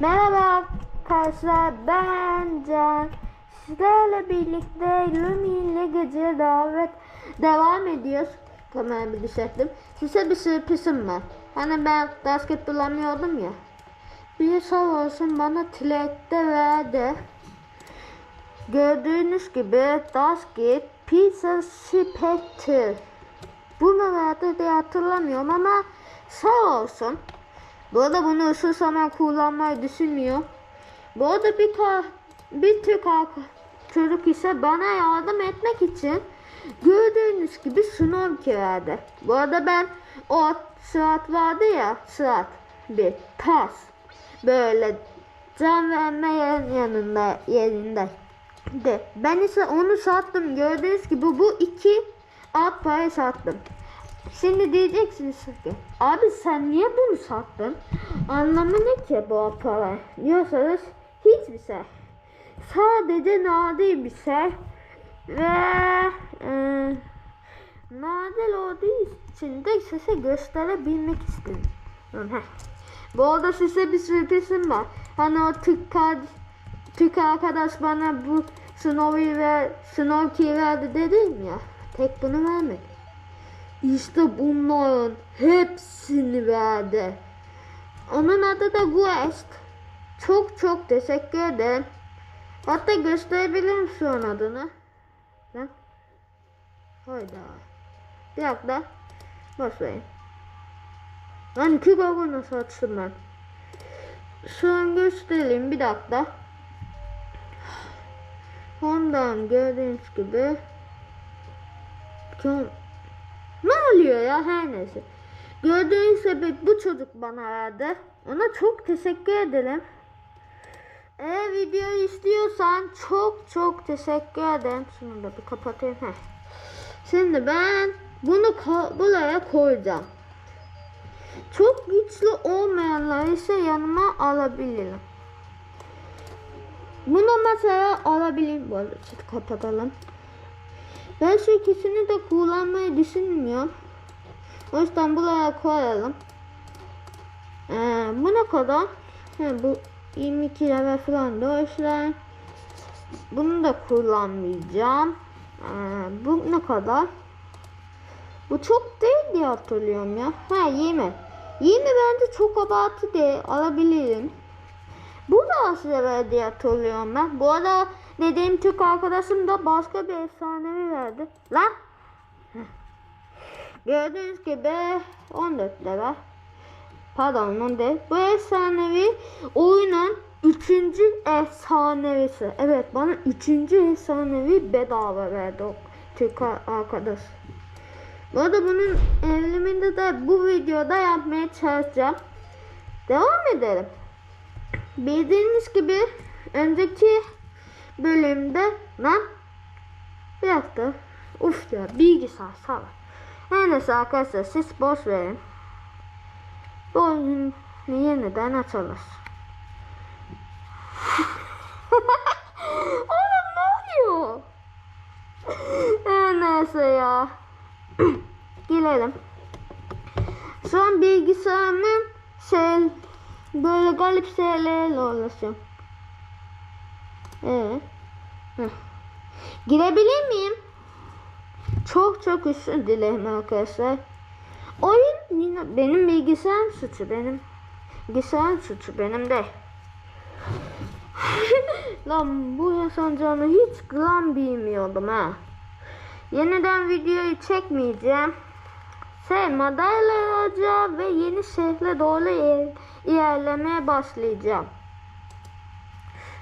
Merhaba arkadaşlar ben Can. Sizlerle birlikte Lumi ile gece davet devam ediyoruz. Kamerayı bir düşürttüm. Size bir sürprizim var. Hani ben basket bulamıyordum ya. Bir sağ olsun bana tilekte verdi. Gördüğünüz gibi basket pizza spectre. Bunu verdi diye hatırlamıyorum ama sağ olsun. Bu arada bunu ısır zaman kullanmayı düşünmüyor. Bu arada bir, ka bir Türk çocuk ise bana yardım etmek için gördüğünüz gibi sınav verdi. Bu arada ben o sırat vardı ya sırat bir tas böyle can verme yanında yerinde. De. Ben ise onu sattım. Gördüğünüz gibi bu iki alt parayı sattım. Şimdi diyeceksiniz ki abi sen niye bunu sattın? Anlamı ne ki bu para? Diyorsanız hiçbir şey. Sadece nadir bir şey ve e, nadir olduğu için de size gösterebilmek istedim. Heh. Bu arada size bir sürprizim var. Hani o Türk, Türk arkadaş bana bu sınavı ve sınav key verdi dedim ya. Tek bunu vermedi. İşte bunların hepsini verdi. Onun adı da Quest. Çok çok teşekkür ederim. Hatta gösterebilirim şu an adını. Lan. Hayda. Bir dakika. Başlayın. Lan iki gogo nasıl açtım ben? Şu an göstereyim bir dakika. Ondan gördüğünüz gibi. Çok ne oluyor ya her neyse. Gördüğün sebep bu çocuk bana verdi. Ona çok teşekkür ederim. Eğer video istiyorsan çok çok teşekkür ederim. Şunu da bir kapatayım. Heh. Şimdi ben bunu buraya koyacağım. Çok güçlü olmayanlar ise yanıma alabilirim. Bunu mesela alabilirim. Bu arada kapatalım. Ben şu ikisini de kullanmayı düşünmüyorum. O yüzden buraya koyalım. Ee, bu ne kadar? He, bu 22 lira falan da yüzden bunu da kullanmayacağım. Ee, bu ne kadar? Bu çok değil diye hatırlıyorum ya. Ha 20. 20 bence çok abartı değil. Alabilirim. Bu da lira diye hatırlıyorum ben. Bu arada dediğim Türk arkadaşım da başka bir efsanevi verdi. Lan. Gördüğünüz gibi 14 lira. Pardon 10 değil. Bu efsanevi oyunun üçüncü efsanevisi. Evet bana üçüncü efsanevi bedava verdi o Türk arkadaş. Bu arada bunun evriminde de bu videoda yapmaya çalışacağım. Devam edelim. Bildiğiniz gibi önceki bölümde lan bir dakika uf ya bilgisayar sağ Her neyse arkadaşlar siz boş verin. Bu oyunu yeniden açalım. Oğlum ne oluyor? Her neyse ya. Girelim. Şu an bilgisayarımın şey böyle garip şeylerle uğraşıyorum. Ee, heh. Girebilir miyim? Çok çok özür dilerim arkadaşlar. Oyun benim bilgisayarım suçu benim. Bilgisayarım suçu benim de. Lan bu yaşanacağını hiç gram bilmiyordum ha. Yeniden videoyu çekmeyeceğim. Şey madalya alacağım ve yeni şehre doğru iler- ilerlemeye başlayacağım.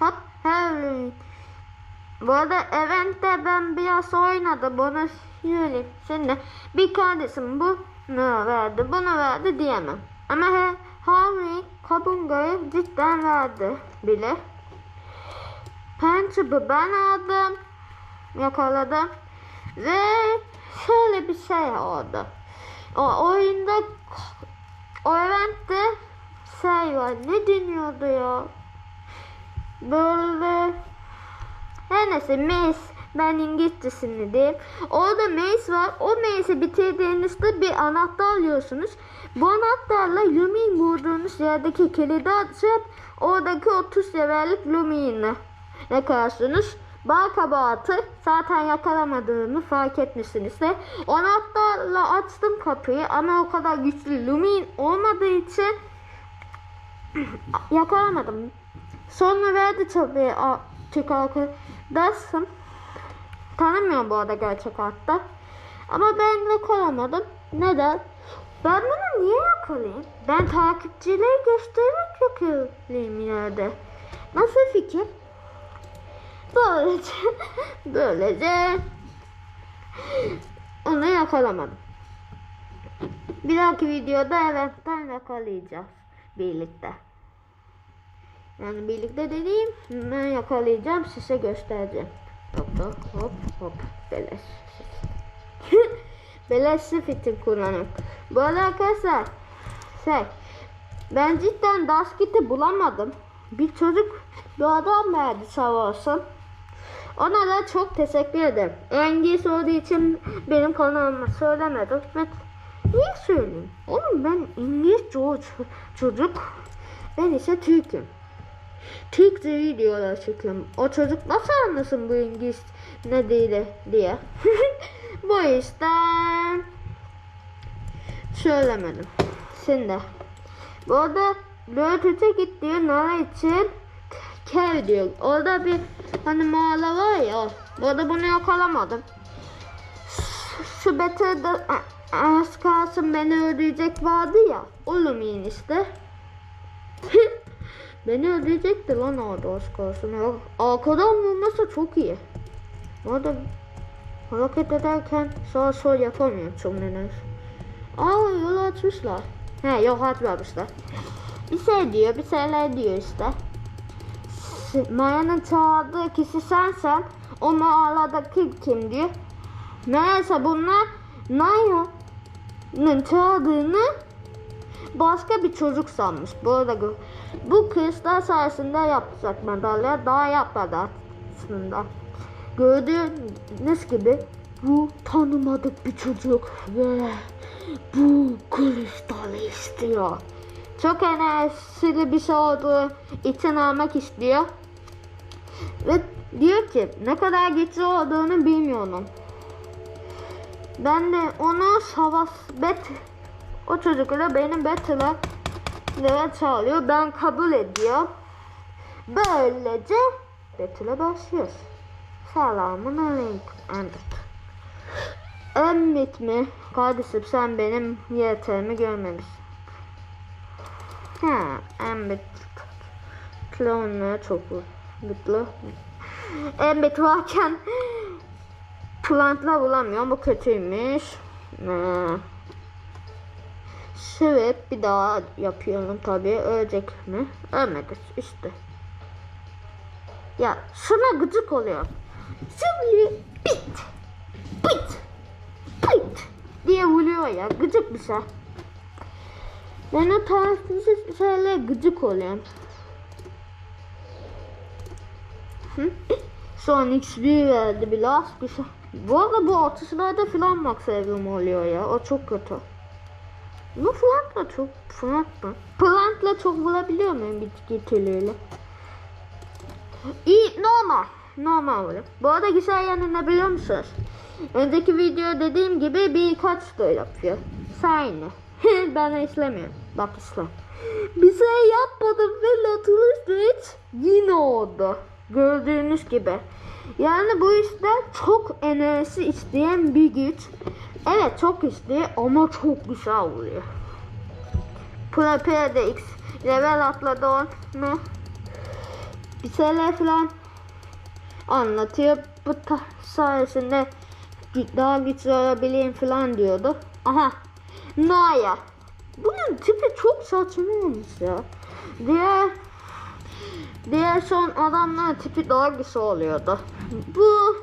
Hop her bu arada eventte ben biraz oynadım. Bunu söyleyeyim. Şimdi bir kardeşim bunu verdi, bunu verdi diyemem. Ama he, Harry Kabunga'yı cidden verdi bile. Pençub'u ben aldım. Yakaladım. Ve şöyle bir şey oldu. O oyunda o eventte şey var. Ne deniyordu ya? Böyle her neyse mes Ben İngilizcesini diyeyim. Orada maze var. O maze'i bitirdiğinizde bir anahtar alıyorsunuz. Bu anahtarla Lumin vurduğunuz yerdeki kilidi açıp oradaki 30 severlik Lumin'i yakalarsınız. Bal kabahatı zaten yakalamadığımı fark etmişsiniz de anahtarla açtım kapıyı ama o kadar güçlü Lumin olmadığı için yakalamadım. Sonra verdi tabii Türk arkadaşım. Tanımıyorum bu arada gerçek hayatta. Ama ben yakalamadım. Neden? Ben bunu niye yakalayayım? Ben takipçileri göstererek yakalayayım yerde. Nasıl fikir? Böylece, böylece onu yakalamadım. Bir dahaki videoda eventten yakalayacağız birlikte. Yani birlikte dediğim ben yakalayacağım size göstereceğim. Hop hop hop hop beleş. beleş fitin kullanım. Bu arada arkadaşlar şey ben cidden Daskit'i bulamadım. Bir çocuk bir adam verdi sağ olsun. Ona da çok teşekkür ederim. İngiliz olduğu için benim kanalıma söylemedim. Ve niye söyleyeyim? Oğlum ben ço- çocuk. Ben ise Türk'üm. Türkçe videolar çekiyorum. O çocuk nasıl anlasın bu İngiliz ne değil diye. bu yüzden söylemedim. Şimdi bu arada Löğütü'te gittiği Nara için kev diyor. Orada bir hani mağara var ya. Bu arada bunu yakalamadım. Şu Better'da a- az kalsın beni öldürecek vardı ya. O Lumin işte. Beni öldürecekti lan orada az kalsın. Ya, Arkadan vurması çok iyi. Bu arada hareket ederken sağ sol yapamıyorum çok nedense. Aa yol açmışlar. He yol açmamışlar. Bir şey diyor, bir şeyler diyor işte. Maya'nın çağırdığı kişi sensen, o mağaradaki kim diyor. Meğerse bunlar Maya'nın çağırdığını başka bir çocuk sanmış. Bu arada bu kızlar sayesinde yapacak madalya daha yapmadı aslında. Gördüğünüz gibi bu tanımadık bir çocuk ve bu kristalı istiyor. Çok enerjili bir şey olduğu için almak istiyor. Ve diyor ki ne kadar güçlü olduğunu bilmiyorum. Ben de onu savaş bet o çocukla benim battle'a ve çağırıyor. Ben kabul ediyor. Böylece battle'a başlıyoruz. Selamun aleyküm. Embit. Embit mi? Kardeşim sen benim yeterimi görmemişsin. Ha, Embit. Klonlar çok mutlu. Embit varken plantla bulamıyorum. Bu kötüymüş. Ha. Evet bir daha yapıyorum tabii. Ölecek mi? Ölmedi işte. Ya şuna gıcık oluyor. Şimdi bit bit bit diye vuruyor ya. Gıcık bir şey. Ben o tarafsız şeylere gıcık oluyorum. Son XP verdi biraz bir şey. Bu arada bu atışlarda falan max evrim oluyor ya. O çok kötü. Bu Flant'la çok Flant'la. Plant'la çok vurabiliyor muyum bitki türüyle? İyi normal. Normal vuruyor. Bu arada güzel yanı ne biliyor musunuz? Önceki video dediğim gibi birkaç da yapıyor. Aynı. ben işlemiyorum. Bak isle. Bir şey yapmadım ve Nautilus yine oldu. Gördüğünüz gibi. Yani bu yüzden çok enerji isteyen bir güç. Evet çok istiyor ama çok güzel oluyor. Prepare de X level atladı onu. Bir şeyler falan anlatıyor. Bu sayesinde daha güçlü olabileyim falan diyordu. Aha. Naya. Bunun tipi çok saçma olmuş ya. Diğer diğer son adamların tipi daha güzel oluyordu. Bu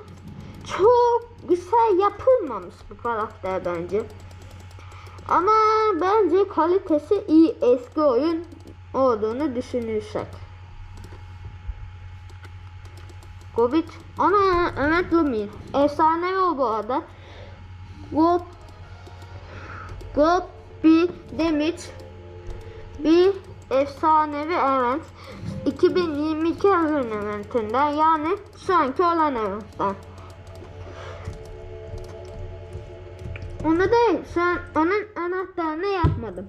çok güzel yapılmamış bu karakter bence. Ama bence kalitesi iyi eski oyun olduğunu düşünürsek. Gobbit. Ana evet Lumin. Efsane o bu arada. Gob Gobbi Demit bir efsanevi event 2022 evren eventinden yani şu anki olan eventten. Onu şu an onun anahtarını yapmadım.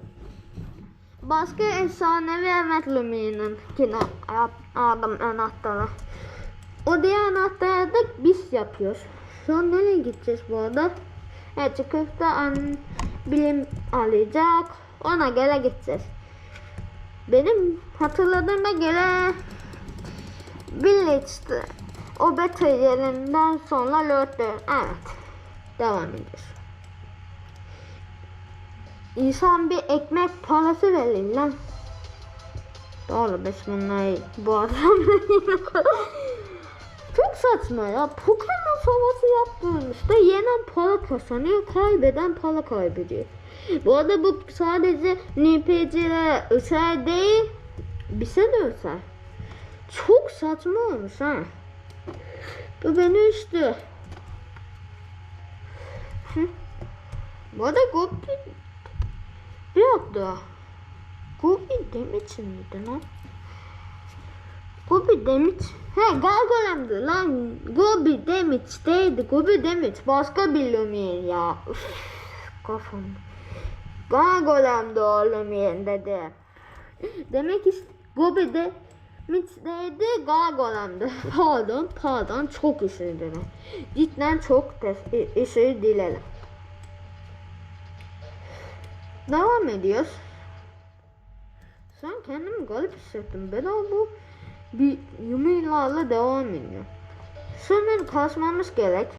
Başka efsanevi event Lumi'ninkini aldım anahtarı. O diğer anahtarı da biz yapıyoruz. Şu an nereye gideceğiz bu arada? Evet çıkıp da an, bilim alacak. Ona göre gideceğiz. Benim hatırladığıma göre Village'dı. O beta yerinden sonra Lord'du. Evet. Devam ediyoruz. İnsan bir ekmek parası verin lan. Doğru biz bunları bu adamla Çok saçma ya. Pokemon savaşı yaptığımızda yenen para kazanıyor, kaybeden para kaybediyor. Bu arada bu sadece NPC'lere özel değil, bize de özel. Çok saçma olmuş ha. Bu beni üstü. Bu arada Gobi dakika. Gobi Demet miydi lan? Gobi Demet. He Gargoyle'mdi lan. Gobi Demet değildi. Gobi Demet başka bir Lumiere ya. Üf, kafam. Gargoyle'mdi o Lumiere dedi. Demek ki Gobi de Mit'teydi Gargoyle'mdi. Pardon pardon çok özür dilerim. Cidden çok özür dilerim. Devam ediyoruz. An kendimi garip hissettim. Ben ama bu bir yumilarla devam ediyor. Sanırım kasmamız gerek.